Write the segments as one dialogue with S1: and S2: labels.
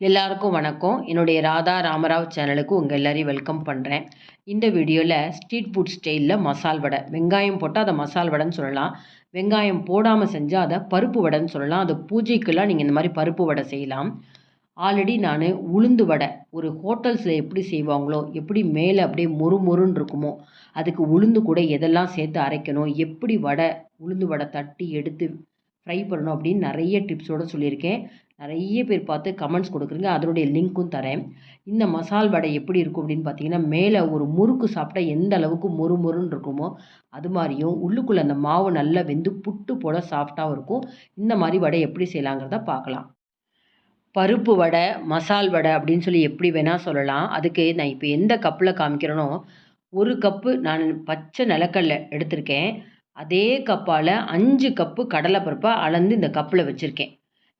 S1: எல்லாருக்கும் வணக்கம். என்னுடைய ராதா ராமராவ் சேனலுக்கு உங்கள் எல்லாரையும் வெல்கம் பண்ணுறேன் இந்த வீடியோவில் ஸ்ட்ரீட் ஃபுட் ஸ்டைலில் மசால் வடை. வெங்காயம் போட்டால் அதை மசால் வடைன்னு சொல்லலாம். வெங்காயம் போடாமல் செஞ்சால் அதை பருப்பு வடைன்னு சொல்லலாம். அது பூஜைக்கெல்லாம் நீங்கள் இந்த மாதிரி பருப்பு வடை செய்யலாம். ஆல்ரெடி நான் உளுந்து வடை ஒரு ஹோட்டல்ஸில் எப்படி செய்வாங்களோ எப்படி மேலே அப்படியே மொறு மொறுன்னு இருக்குமோ அதுக்கு உளுந்து கூட எதெல்லாம் சேர்த்து அரைக்கணும் எப்படி வடை உளுந்து வடை தட்டி எடுத்து ஃப்ரை பண்ணணும் அப்படின்னு நிறைய டிப்ஸோடு சொல்லியிருக்கேன். நிறைய பேர் பார்த்து கமெண்ட்ஸ் கொடுக்குறீங்க. அதனுடைய லிங்க்கும் தரேன். இந்த மசால் வடை எப்படி இருக்கும் அப்படின்னு பார்த்தீங்கன்னா மேலே ஒரு முறுக்கு சாப்பிட்டா எந்த அளவுக்கு மொறு மொறுன்னு இருக்குமோ அது மாதிரியும் உள்ளுக்குள்ளே அந்த மாவு நல்லா வெந்து புட்டு போல் சாஃப்டாகவும் இருக்கும். இந்த மாதிரி வடை எப்படி செய்யலாங்கிறத பார்க்கலாம். பருப்பு வடை மசால் வடை அப்படின்னு சொல்லி எப்படி வேணால் சொல்லலாம். அதுக்கு நான் இப்போ எந்த கப்பில் காமிக்கிறேனோ ஒரு கப்பு நான் பச்சை நிலக்கடலை எடுத்திருக்கேன். அதே கப்பால் அஞ்சு கப்பு கடலைப்பருப்பை அளந்து இந்த கப்பில் வச்சுருக்கேன்.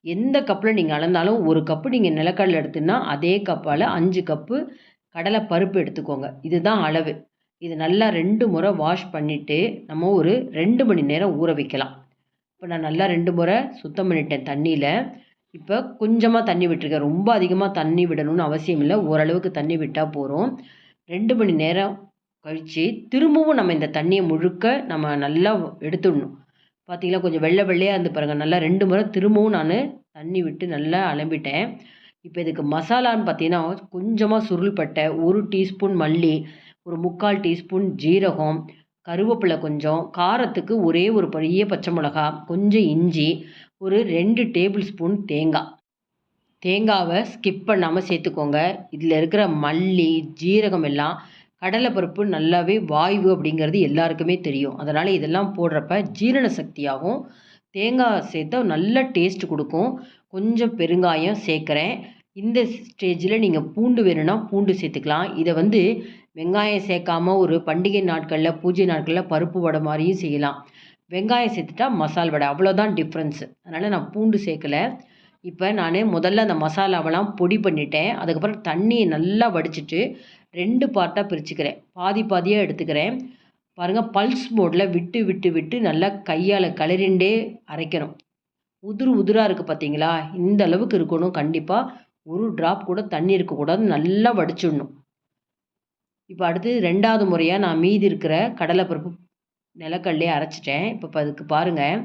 S1: எந்த கப்பில் நீங்கள் அளந்தாலும் ஒரு கப்பு நீங்கள் நிலக்கடலை எடுத்துன்னா அதே கப்பால் அஞ்சு கப்பு கடலை பருப்பு எடுத்துக்கோங்க. இதுதான் அளவு. இது நல்லா ரெண்டு முறை வாஷ் பண்ணிவிட்டு நம்ம ஒரு ரெண்டு மணி நேரம் ஊற வைக்கலாம். இப்போ நான் நல்லா ரெண்டு முறை சுத்தம் பண்ணிட்டேன் தண்ணியில். இப்போ கொஞ்சமாக தண்ணி விட்டுருக்கேன். ரொம்ப அதிகமாக தண்ணி விடணும்னு அவசியம் இல்லை. ஓரளவுக்கு தண்ணி விட்டால் போகிறோம் ரெண்டு மணி நேரம் கழித்து திரும்பவும் நம்ம இந்த தண்ணியை முழுக்க நம்ம நல்லா எடுத்துடணும். பார்த்தீங்களா கொஞ்சம் வெள்ளை வெள்ளையாக இருந்து பாருங்கள் நல்லா ரெண்டு முறை திரும்பவும் நான் தண்ணி விட்டு நல்லா அலம்பிட்டேன். இப்போ இதுக்கு மசாலான்னு பார்த்தீங்கன்னா கொஞ்சமாக சுருள்பட்டை ஒரு டீஸ்பூன் மல்லி ஒரு முக்கால் டீஸ்பூன் ஜீரகம் கருவேப்பிலை கொஞ்சம் காரத்துக்கு ஒரே ஒரு பெரிய பச்சை மிளகா கொஞ்சம் இஞ்சி ஒரு ரெண்டு டேபிள் ஸ்பூன் தேங்காய். தேங்காவை ஸ்கிப் பண்ணாமல் சேர்த்துக்கோங்க. இதில் இருக்கிற மல்லி ஜீரகம் எல்லாம் கடலைப்பருப்பு நல்லாவே வாய்வு அப்படிங்கிறது எல்லாருக்குமே தெரியும். அதனால் இதெல்லாம் போடுறப்ப ஜீரண சக்தியாகவும் தேங்காய் சேர்த்தா நல்ல டேஸ்ட் கொடுக்கும். கொஞ்சம் பெருங்காயம் சேர்க்குறேன். இந்த ஸ்டேஜில் நீங்கள் பூண்டு வேணும்னா பூண்டு சேர்த்துக்கலாம். இதை வந்து வெங்காயம் சேர்க்காம ஒரு பண்டிகை நாட்களில் பூஜை நாட்களில் பருப்பு வடை மாதிரியும் செய்யலாம். வெங்காயம் சேர்த்துட்டா மசால் வடை அவ்வளோதான் டிஃப்ரென்ஸ் அதனால் நான் பூண்டு சேர்க்கலை. இப்போ நான் முதல்ல அந்த மசாலாவெல்லாம் பொடி பண்ணிட்டேன். அதுக்கப்புறம் தண்ணியை நல்லா வடிச்சிட்டு ரெண்டு பார்ட்டாக பிரிச்சுக்கிறேன். பாதி பாதியாக எடுத்துக்கிறேன். பாருங்கள் பல்ஸ் மோடில் விட்டு விட்டு விட்டு நல்லா கையால் கலரிண்டே அரைக்கணும். உதிர் உதிராக இருக்குது பார்த்தீங்களா இந்த அளவுக்கு இருக்கணும் கண்டிப்பாக ஒரு ட்ராப் கூட தண்ணி இருக்கக்கூடாது நல்லா வடிச்சிடணும். இப்போ அடுத்து ரெண்டாவது முறையாக நான் மீதி இருக்கிற கடலைப்பருப்பு நிலக்கல்லே அரைச்சிட்டேன். இப்போ அதுக்கு பாருங்கள்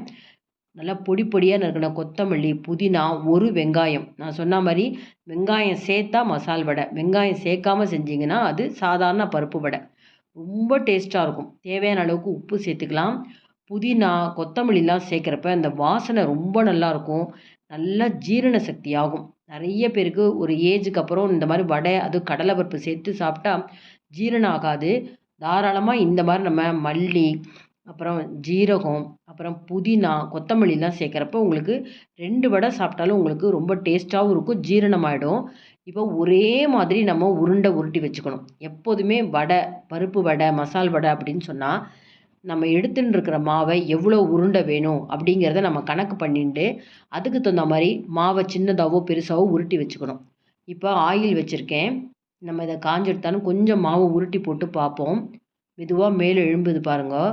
S1: நல்லா பொடி பொடியாக நறுக்கின கொத்தமல்லி புதினா ஒரு வெங்காயம். நான் சொன்ன மாதிரி வெங்காயம் சேர்த்தா மசால் வடை. வெங்காயம் சேர்க்காம செஞ்சிங்கன்னா அது சாதாரண பருப்பு வடை. ரொம்ப டேஸ்ட்டாக இருக்கும். தேவையான அளவுக்கு உப்பு சேர்த்துக்கலாம். புதினா கொத்தமல்லிலாம் சேர்க்குறப்ப அந்த வாசனை ரொம்ப நல்லாயிருக்கும் நல்லா ஜீரண சக்தி ஆகும். நிறைய பேருக்கு ஒரு ஏஜுக்கு அப்புறம் இந்த மாதிரி வடை அது கடலை பருப்பு சேர்த்து சாப்பிட்டா ஜீரணம் ஆகாது. தாராளமாக இந்த மாதிரி நம்ம மல்லி அப்புறம் ஜீரகம் அப்புறம் புதினா கொத்தமல்லிலாம் சேர்க்குறப்ப உங்களுக்கு ரெண்டு வடை சாப்பிட்டாலும் உங்களுக்கு ரொம்ப டேஸ்ட்டாகவும் இருக்கும் ஜீரணமாயிடும். இப்போ ஒரே மாதிரி நம்ம உருண்டை உருட்டி வச்சுக்கணும். எப்போதுமே வடை பருப்பு வடை மசால் வடை அப்படின்னு சொன்னால் நம்ம எடுத்துன்னு இருக்கிற மாவை எவ்வளோ உருண்டை வேணும் அப்படிங்கிறத நம்ம கணக்கு பண்ணிட்டு அதுக்கு தகுந்த மாதிரி மாவை சின்னதாகவோ பெருசாகவோ உருட்டி வச்சுக்கணும். இப்போ ஆயில் வச்சுருக்கேன். நம்ம இதை காஞ்செடுத்தாலும் கொஞ்சம் மாவு உருட்டி போட்டு பார்ப்போம். மெதுவாக மேலே எழும்புது பாருங்கள்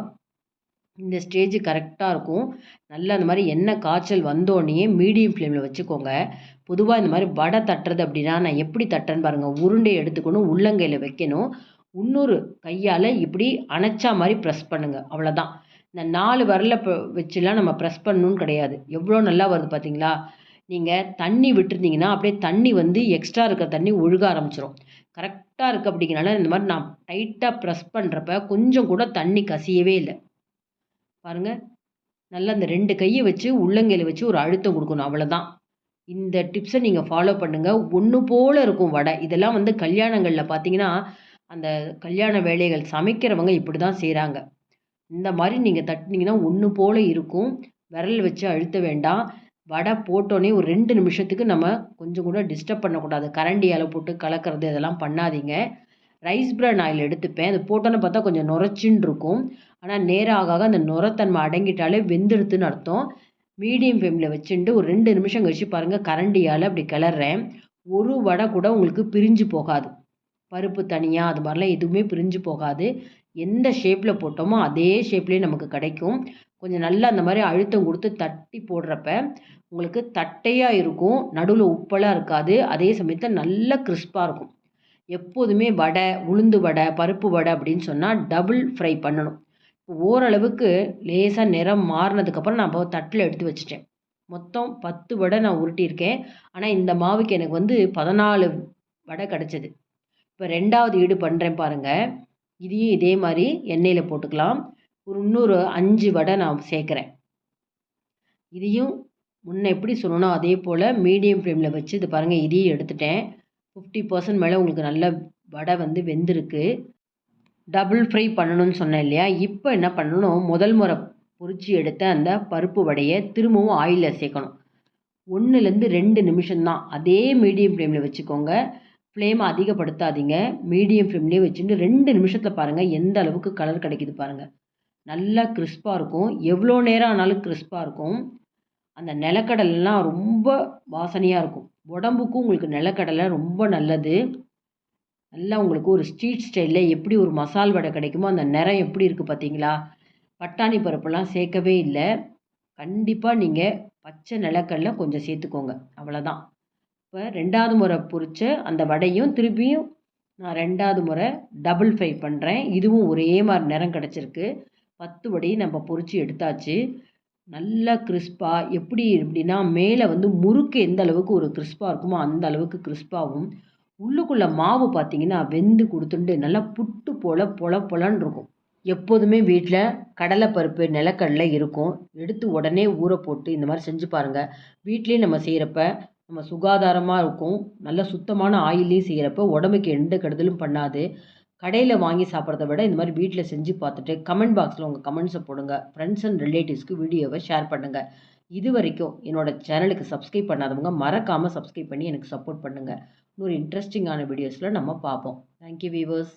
S1: இந்த ஸ்டேஜ் கரெக்டாக இருக்கும். நல்லா அந்த மாதிரி எண்ணெய் காய்ச்சல் வந்தோடனே மீடியம் ஃப்ளேமில் வச்சுக்கோங்க. பொதுவாக இந்த மாதிரி வடை தட்டுறது அப்படின்னா நான் எப்படி தட்டுறேன்னு பாருங்கள் உருண்டை எடுத்துக்கணும் உள்ளங்கையில் வைக்கணும். இன்னொரு கையால் இப்படி அணைச்சா மாதிரி ப்ரெஸ் பண்ணுங்கள் அவ்வளோதான் இந்த நாலு வரல வச்சுலாம் நம்ம ப்ரெஸ் பண்ணணும்னு கிடையாது. எவ்வளோ நல்லா வருது பார்த்தீங்களா நீங்கள் தண்ணி விட்டுருந்தீங்கன்னா அப்படியே தண்ணி வந்து எக்ஸ்ட்ரா இருக்கிற தண்ணி ஒழுக ஆரம்பிச்சிடும் கரெக்டாக இருக்குது அப்படிங்கிறனால இந்த மாதிரி நான் டைட்டாக ப்ரெஸ் பண்ணுறப்ப கொஞ்சம் கூட தண்ணி கசியவே இல்லை. பாருங்கள் நல்லா அந்த ரெண்டு கையை வச்சு உள்ளங்கையில் வச்சு ஒரு அழுத்தம் கொடுக்கணும் அவ்வளோதான் இந்த டிப்ஸை நீங்கள் ஃபாலோ பண்ணுங்கள் ஒன்று போல் இருக்கும் வடை. இதெல்லாம் வந்து கல்யாணங்களில் பார்த்தீங்கன்னா அந்த கல்யாண வேலைகள் சமைக்கிறவங்க இப்படி தான் செய்கிறாங்க இந்த மாதிரி நீங்கள் தட்டினீங்கன்னா ஒன்று போல் இருக்கும். விரல் வச்சு அழுத்த வேண்டாம். வடை போட்டோன்னே ஒரு ரெண்டு நிமிஷத்துக்கு நம்ம கொஞ்சம் கூட டிஸ்டர்ப் பண்ணக்கூடாது. கரண்டியால் போட்டு கலக்கிறது இதெல்லாம் பண்ணாதீங்க. ரைஸ் பிரான் ஆயில் எடுத்துப்பேன். அது போட்டோன்னு பார்த்தா கொஞ்சம் நுரைச்சின்னு இருக்கும் ஆனால் நேரம் ஆக ஆக அந்த நுரத்தன்மை அடங்கிட்டாலே வெந்துடுத்துன்னு அர்த்தம். மீடியம் ஃப்ளேமில் வச்சுட்டு ஒரு ரெண்டு நிமிஷம் கழிச்சு பாருங்கள் கரண்டியால் அப்படி கிளறேன். ஒரு வடை கூட உங்களுக்கு பிரிஞ்சு போகாது. பருப்பு தனியாக அது மாதிரிலாம் எதுவுமே பிரிஞ்சு போகாது. எந்த ஷேப்பில் போட்டோமோ அதே ஷேப்லேயே நமக்கு கிடைக்கும். கொஞ்சம் நல்லா அந்த மாதிரி அழுத்தம் கொடுத்து தட்டி போடுறப்ப உங்களுக்கு தட்டையாக இருக்கும். நடுவில் உப்பெல்லாம் இருக்காது. அதே சமயத்தில் நல்லா கிறிஸ்பாக இருக்கும். எப்போதுமே வடை உளுந்து வடை பருப்பு வடை அப்படின்னு சொன்னால் டபுள் ஃப்ரை பண்ணணும். ஓரளவுக்கு லேசாக நிறம் மாறினதுக்கப்புறம் நான் இப்போ தட்டில் எடுத்து வச்சுட்டேன். மொத்தம் பத்து வடை நான் உருட்டியிருக்கேன். ஆனால் இந்த மாவுக்கு எனக்கு வந்து பதினாலு வடை கிடச்சிது. இப்போ ரெண்டாவது ஈடு பண்ணுறேன் பாருங்கள் இதையும் இதே மாதிரி எண்ணெயில் போட்டுக்கலாம். ஒரு இன்னொரு அஞ்சு வடை நான் சேர்க்குறேன். இதையும் முன்ன எப்படி சொல்லணும் அதே போல் மீடியம் ஃப்ளேமில் வச்சு இது பாருங்கள் இதையும் எடுத்துட்டேன். ஃபிஃப்டி பர்சன்ட் மேலே உங்களுக்கு நல்ல வடை வந்து வெந்திருக்கு. டபுள் ஃப்ரை பண்ணணும்னு சொன்னேன் இல்லையா? இப்போ என்ன பண்ணணும்? முதல் முறை பொரிச்சு எடுத்த அந்த பருப்பு வடையை திரும்பவும் ஆயிலில் சேர்க்கணும். ஒன்றுலேருந்து ரெண்டு நிமிஷம்தான் அதே மீடியம் ஃப்ளேமில் வச்சுக்கோங்க. ஃப்ளேமை அதிகப்படுத்தாதீங்க. மீடியம் ஃப்ளேம்லேயே வச்சுட்டு ரெண்டு நிமிஷத்தில் பாருங்கள் எந்த அளவுக்கு கலர் கிடைக்குது பாருங்கள் நல்லா கிறிஸ்பாக இருக்கும். எவ்வளோ நேரம் ஆனாலும் கிறிஸ்பாக இருக்கும். அந்த நிலக்கடலாம் ரொம்ப வாசனையாக இருக்கும். உடம்புக்கும் உங்களுக்கு நிலக்கடலை ரொம்ப நல்லது. நல்லா உங்களுக்கு ஒரு ஸ்ட்ரீட் ஸ்டைலில் எப்படி ஒரு மசால் வடை கிடைக்குமோ அந்த நிறம் எப்படி இருக்குது பார்த்தீங்களா? பட்டாணி பருப்பெல்லாம் சேர்க்கவே இல்லை. கண்டிப்பாக நீங்கள் பச்சை நிலக்கடலை கொஞ்சம் சேர்த்துக்கோங்க. அவ்வளோதான் இப்போ ரெண்டாவது முறை பொரிச்ச அந்த வடையும் திருப்பியும் நான் ரெண்டாவது முறை டபுள் ஃப்ரை பண்ணுறேன் இதுவும் ஒரே மாதிரி நிறம் கிடச்சிருக்கு. பத்து வடையும் நம்ம பொரித்து எடுத்தாச்சு. நல்லா கிறிஸ்பாக எப்படி எப்படின்னா மேலே வந்து முறுக்கு எந்த அளவுக்கு ஒரு கிறிஸ்பாக இருக்குமோ அந்த அளவுக்கு கிறிஸ்பாகவும் உள்ளுக்குள்ளே மாவு பார்த்தீங்கன்னா வெந்து கொடுத்துட்டு நல்லா புட்டு போல் பொல பொலன்னு இருக்கும். எப்போதுமே வீட்டில் கடலைப்பருப்பு நிலக்கடலை இருக்கும். எடுத்து உடனே ஊற போட்டு இந்த மாதிரி செஞ்சு பாருங்கள் வீட்லேயே நம்ம செய்கிறப்ப நம்ம சுகாதாரமாக இருக்கும். நல்ல சுத்தமான ஆயிலையும் செய்கிறப்ப உடம்புக்கு எந்த கெடுதலும் பண்ணாது. கடையில் வாங்கி சாப்பிட்றத விட இந்த மாதிரி வீட்டில் செஞ்சு பார்த்துட்டு கமெண்ட் பாக்ஸில் உங்கள் கமெண்ட்ஸை போடுங்க. ஃப்ரெண்ட்ஸ் அண்ட் ரிலேட்டிவ்ஸ்க்கு வீடியோவை ஷேர் பண்ணுங்கள் இது வரைக்கும் என்னோட சேனலுக்கு சப்ஸ்கிரைப் பண்ணாதவங்க மறக்காமல் சப்ஸ்கிரைப் பண்ணி எனக்கு சப்போர்ட் பண்ணுங்கள் இன்னொரு இன்ட்ரெஸ்டிங்கான வீடியோஸில் நம்ம பார்ப்போம். Thank you viewers